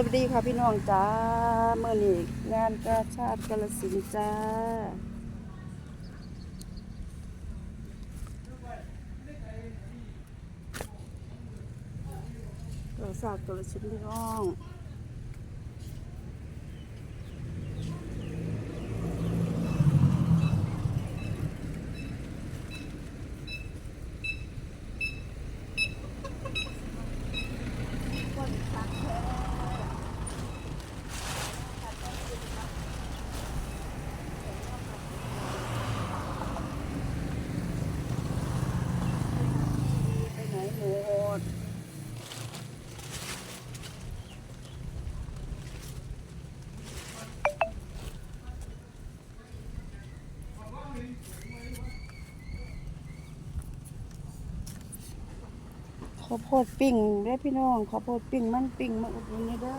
วัสดีค่ะพี่น้องจ้าเมื่อนี้งานกาชาติกาลสินจ้ากาชาติกาลสินพี่น้องไปไหนหมด ข้าวโพดปิ้งได้พี่น้องข้าวโพดปิ้งมันปิ้งมาอุดหนุนเด้อ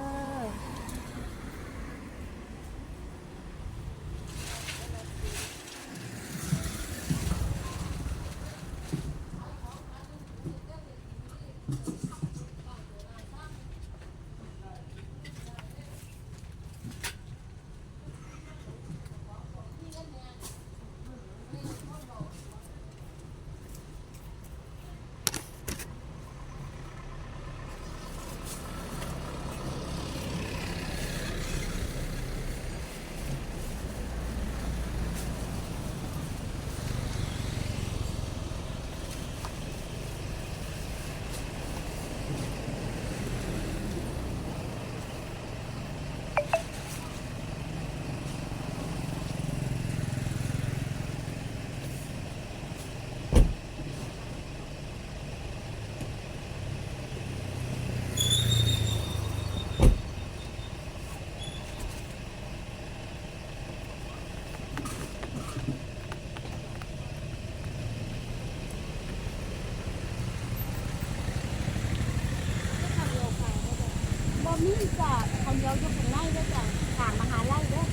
บ่มีจ้ะเขาเดียวอยู่ข้างในเด้อจ้ะทางมหาลัยเด้อ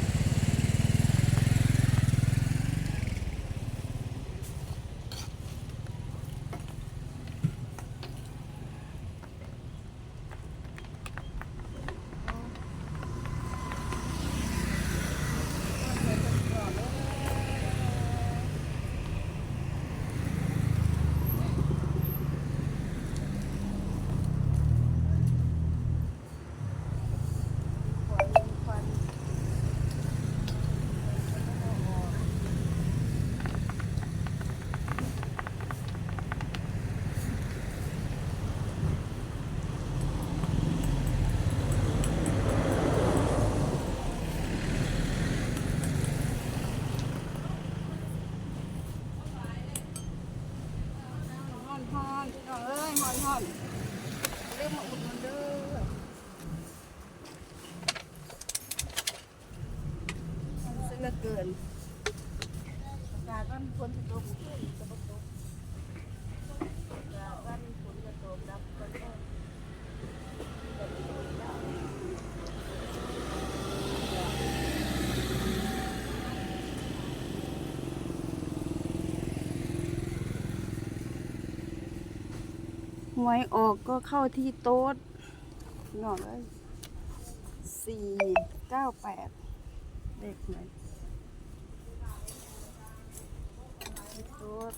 ฮอนฮอนพี่น้องเอ้ยฮอนฮอนเรียกมาอุดหนุนเด้อมันเสียเหลือเกินอากาศมันฝนจะตกขึ้นจะบ่ตกอากาศมันฝนจะตกรับกันก็ หวยออกก็เข้าที่โต๊ดหน่อเอ้ยสี่เก้าแปดเด็กหวยโต๊ด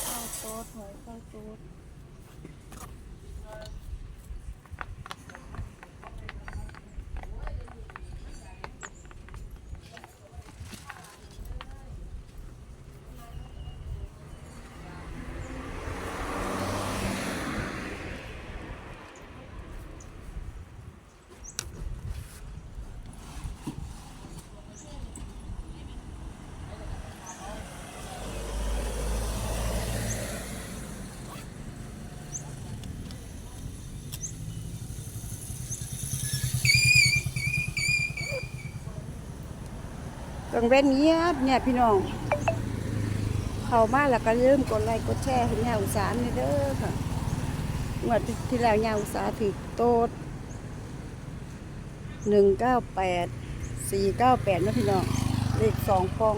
เข้าโต๊ดหวยเข้าโต๊ดกั งเว้นเงียบเนี่ยพี่น้อง เข้ามาแล้วก็ลืมกดไลค์กดแชร์ให้ยาอุตสาหนี่เด้อค่ะงวดที่แล้วยาอุตสาหถือโต๊ดหนึ่งเก้าแปดสี่เก้าแปดนะพี่น้องเลขสองฟอง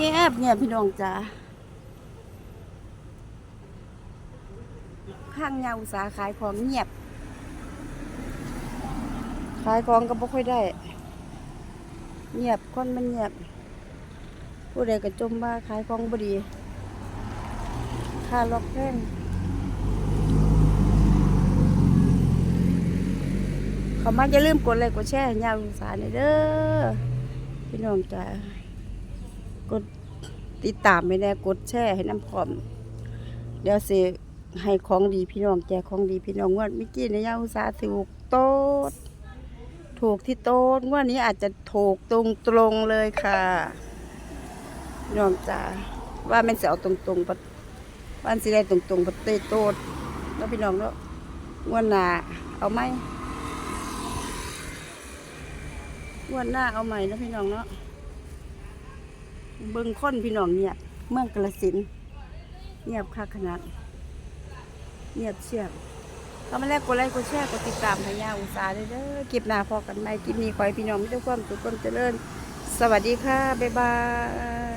เงียบเงียบพี่น้องจ้าข้างยาอุตสาขายของเงียบ ขายของก็บ่ค่อยได้ เงียบคนมันเงียบ ผู้ใดก็จมว่าขายของบ่ดีค่าล็อกแพงเขามาอย่าลืมกดไลค์กดแชร์ยาวอุตสาหน่อยเด้อพี่น้องจ้า กดติดตามไม่ได้กดแชร์ให้น้ำพร้อม เดี๋ยวสิให้ของดีพี่น้องแจกของดีพี่น้องงวดเมื่อกี้ในยาอุตสาถูกโต๊ดถูกที่โต๊ดงวดนี้อาจจะถูกตรงตรงเลยค่ะพี่น้องจ้าว่ามันจะเอาตรงตรงๆปะวันสิได้ตรงตรงๆปะเตโต๊ดแล้วพี่น้องแล้วงวดหน้าเอาไหมงวดหน้าเอาใหม่นะพี่น้องเนาะ เบิ่งค้นพี่น้องเงียบเมืองกระสินเงียบค่าขนาดเงียบเชียบก็มาแรกกดไลค์กดแชร์กดติดตามพญาอุตสาเลยเด้อเก็บหน้าพอกันไหมกินนี้ขอให้พี่น้องมีแต่ความสุขความเจริญ สวัสดีค่ะ บ๊ายบาย